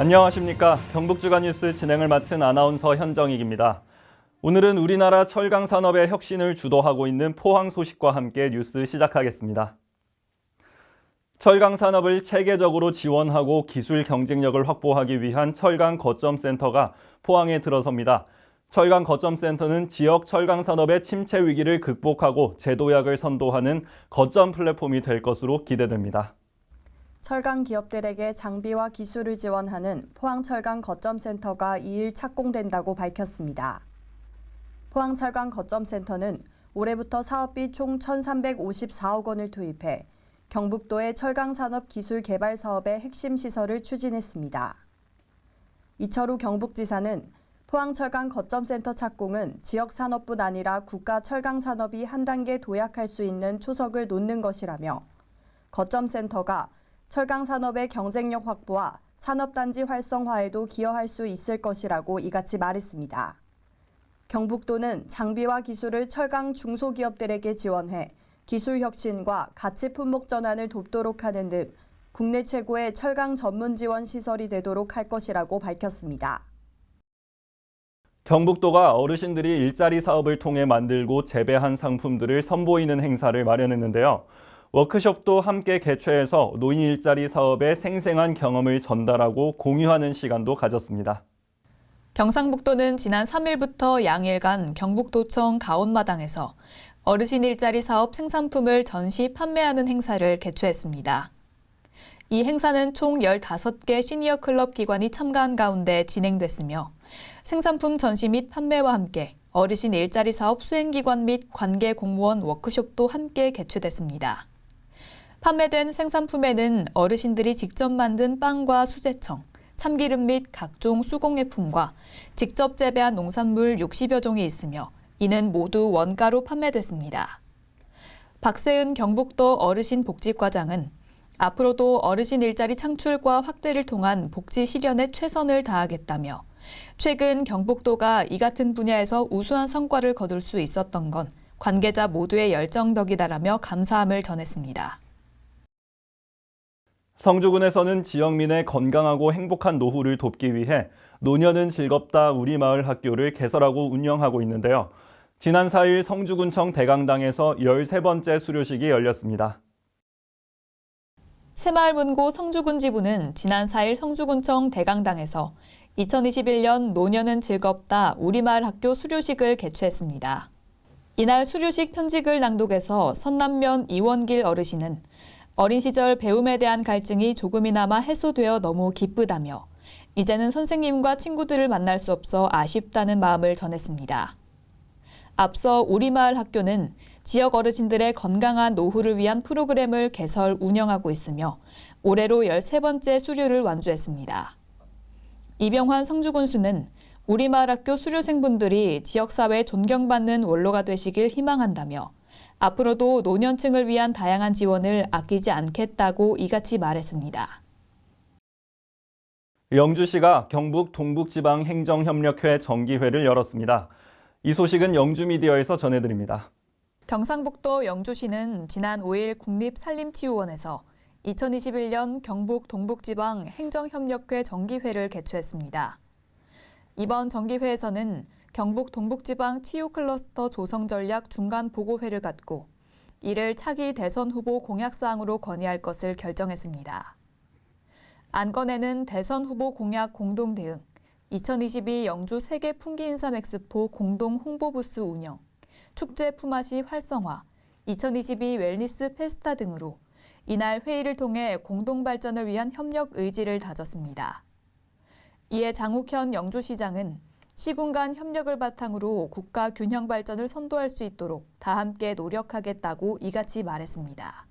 안녕하십니까. 경북주간 뉴스 진행을 맡은 아나운서 현정익입니다. 오늘은 우리나라 철강 산업의 혁신을 주도하고 있는 포항 소식과 함께 뉴스 시작하겠습니다. 철강 산업을 체계적으로 지원하고 기술 경쟁력을 확보하기 위한 철강 거점 센터가 포항에 들어섭니다. 철강 거점 센터는 지역 철강 산업의 침체 위기를 극복하고 제도약을 선도하는 거점 플랫폼이 될 것으로 기대됩니다. 철강 기업들에게 장비와 기술을 지원하는 포항철강 거점센터가 2일 착공된다고 밝혔습니다. 포항철강 거점센터는 올해부터 사업비 총 1,354억 원을 투입해 경북도의 철강 산업 기술 개발 사업의 핵심 시설을 추진했습니다. 이철우 경북지사는 포항철강 거점센터 착공은 지역 산업뿐 아니라 국가 철강 산업이 한 단계 도약할 수 있는 초석을 놓는 것이라며 거점센터가 철강 산업의 경쟁력 확보와 산업단지 활성화에도 기여할 수 있을 것이라고 이같이 말했습니다. 경북도는 장비와 기술을 철강 중소기업들에게 지원해 기술 혁신과 가치 품목 전환을 돕도록 하는 등 국내 최고의 철강 전문 지원 시설이 되도록 할 것이라고 밝혔습니다. 경북도가 어르신들이 일자리 사업을 통해 만들고 재배한 상품들을 선보이는 행사를 마련했는데요. 워크숍도 함께 개최해서 노인 일자리 사업의 생생한 경험을 전달하고 공유하는 시간도 가졌습니다. 경상북도는 지난 3일부터 양일간 경북도청 가온마당에서 어르신 일자리 사업 생산품을 전시 판매하는 행사를 개최했습니다. 이 행사는 총 15개 시니어 클럽 기관이 참가한 가운데 진행됐으며 생산품 전시 및 판매와 함께 어르신 일자리 사업 수행기관 및 관계 공무원 워크숍도 함께 개최됐습니다. 판매된 생산품에는 어르신들이 직접 만든 빵과 수제청, 참기름 및 각종 수공예품과 직접 재배한 농산물 60여 종이 있으며 이는 모두 원가로 판매됐습니다. 박세은 경북도 어르신 복지과장은 앞으로도 어르신 일자리 창출과 확대를 통한 복지 실현에 최선을 다하겠다며 최근 경북도가 이 같은 분야에서 우수한 성과를 거둘 수 있었던 건 관계자 모두의 열정 덕이다라며 감사함을 전했습니다. 성주군에서는 지역민의 건강하고 행복한 노후를 돕기 위해 노년은 즐겁다 우리 마을 학교를 개설하고 운영하고 있는데요. 지난 4일 성주군청 대강당에서 13번째 수료식이 열렸습니다. 새마을문고 성주군 지부는 지난 4일 성주군청 대강당에서 2021년 노년은 즐겁다 우리 마을 학교 수료식을 개최했습니다. 이날 수료식 편직을 낭독해서 선남면 이원길 어르신은 어린 시절 배움에 대한 갈증이 조금이나마 해소되어 너무 기쁘다며 이제는 선생님과 친구들을 만날 수 없어 아쉽다는 마음을 전했습니다. 앞서 우리마을 학교는 지역 어르신들의 건강한 노후를 위한 프로그램을 개설 운영하고 있으며 올해로 13번째 수료를 완주했습니다. 이병환 성주군수는 우리마을 학교 수료생분들이 지역사회에 존경받는 원로가 되시길 희망한다며 앞으로도 노년층을 위한 다양한 지원을 아끼지 않겠다고 이같이 말했습니다. 영주시가 경북 동북지방 행정협력회 정기회를 열었습니다. 이 소식은 영주미디어에서 전해드립니다. 경상북도 영주시는 지난 5일 국립산림치유원에서 2021년 경북 동북지방 행정협력회 정기회를 개최했습니다. 이번 정기회에서는 경북 동북지방 치유 클러스터 조성 전략 중간 보고회를 갖고 이를 차기 대선 후보 공약사항으로 건의할 것을 결정했습니다. 안건에는 대선 후보 공약 공동 대응, 2022 영주 세계 풍기 인삼 엑스포 공동 홍보 부스 운영, 축제 품앗이 활성화, 2022 웰니스 페스타 등으로 이날 회의를 통해 공동 발전을 위한 협력 의지를 다졌습니다. 이에 장욱현 영주시장은 시군 간 협력을 바탕으로 국가 균형 발전을 선도할 수 있도록 다 함께 노력하겠다고 이같이 말했습니다.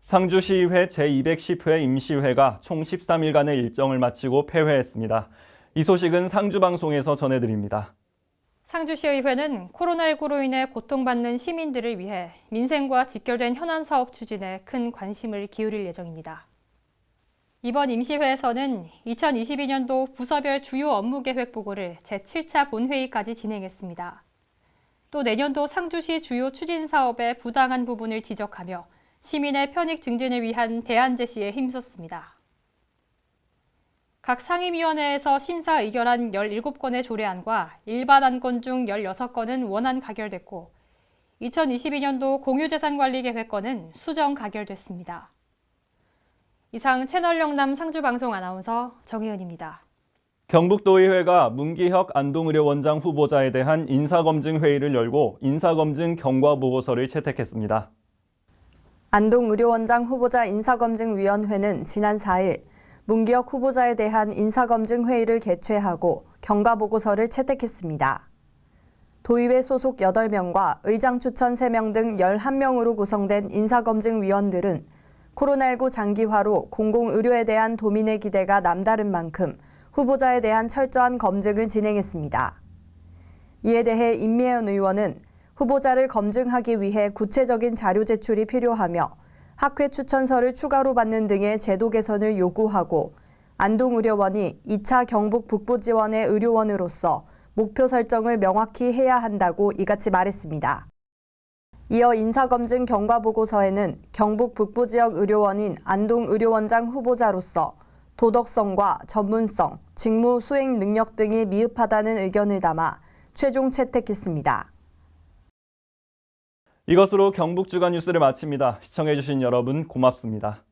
상주시의회 제210회 임시회가 총 13일간의 일정을 마치고 폐회했습니다. 이 소식은 상주방송에서 전해드립니다. 상주시의회는 코로나19로 인해 고통받는 시민들을 위해 민생과 직결된 현안 사업 추진에 큰 관심을 기울일 예정입니다. 이번 임시회에서는 2022년도 부서별 주요 업무 계획 보고를 제7차 본회의까지 진행했습니다. 또 내년도 상주시 주요 추진 사업의 부당한 부분을 지적하며 시민의 편익 증진을 위한 대안 제시에 힘썼습니다. 각 상임위원회에서 심사 의결한 17건의 조례안과 일반 안건 중 16건은 원안 가결됐고 2022년도 공유재산관리계획건은 수정 가결됐습니다. 이상 채널 영남 상주방송 아나운서 정혜은입니다. 경북도의회가 문기혁 안동의료원장 후보자에 대한 인사검증 회의를 열고 인사검증 경과 보고서를 채택했습니다. 안동의료원장 후보자 인사검증위원회는 지난 4일 문기혁 후보자에 대한 인사검증 회의를 개최하고 경과 보고서를 채택했습니다. 도의회 소속 8명과 의장 추천 3명 등 11명으로 구성된 인사검증위원들은 코로나19 장기화로 공공의료에 대한 도민의 기대가 남다른 만큼 후보자에 대한 철저한 검증을 진행했습니다. 이에 대해 임미연 의원은 후보자를 검증하기 위해 구체적인 자료 제출이 필요하며 학회 추천서를 추가로 받는 등의 제도 개선을 요구하고 안동의료원이 2차 경북 북부 지원의 의료원으로서 목표 설정을 명확히 해야 한다고 이같이 말했습니다. 이어 인사검증 경과보고서에는 경북 북부 지역 의료원인 안동 의료원장 후보자로서 도덕성과 전문성, 직무 수행 능력 등이 미흡하다는 의견을 담아 최종 채택했습니다. 이것으로 경북 주간 뉴스를 마칩니다. 시청해주신 여러분 고맙습니다.